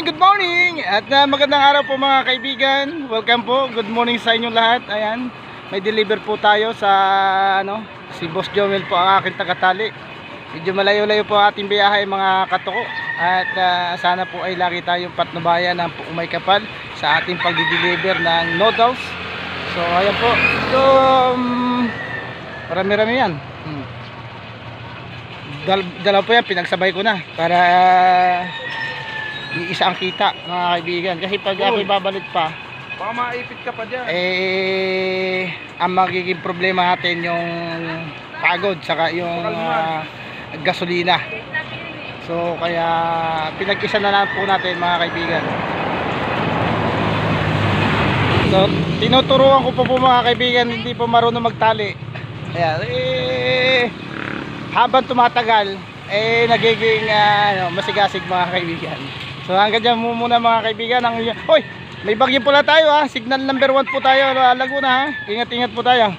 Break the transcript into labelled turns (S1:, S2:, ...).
S1: morning, good morning! At uh, magandang araw po mga kaibigan. Welcome po. Good morning sa inyong lahat. Ayan, may deliver po tayo sa ano, si Boss Joel po ang aking tagatali. Medyo malayo-layo po ating biyahe mga katoko. At uh, sana po ay lagi tayong patnubayan ng umay kapal sa ating pagdi-deliver ng noodles. So ayan po. So um, marami-rami yan. Hmm. Dal dalawa po yan, pinagsabay ko na para iisa ang kita mga kaibigan. Kasi pag ako babalik pa,
S2: Baka maipit ka pa dyan.
S1: eh, ang magiging problema natin yung pagod, saka yung ah, gasolina. So, kaya pinag-isa na lang po natin mga kaibigan. So, tinuturuan ko po po mga kaibigan, hindi po marunong magtali. Ayan, eh, habang tumatagal, eh, nagiging ah, ano, masigasig mga kaibigan. So, hanggang dyan muna mga kaibigan. Ang, Hoy, may bagyo pala tayo ha. Signal number 1 po tayo, Laguna ha. Ingat-ingat po tayo.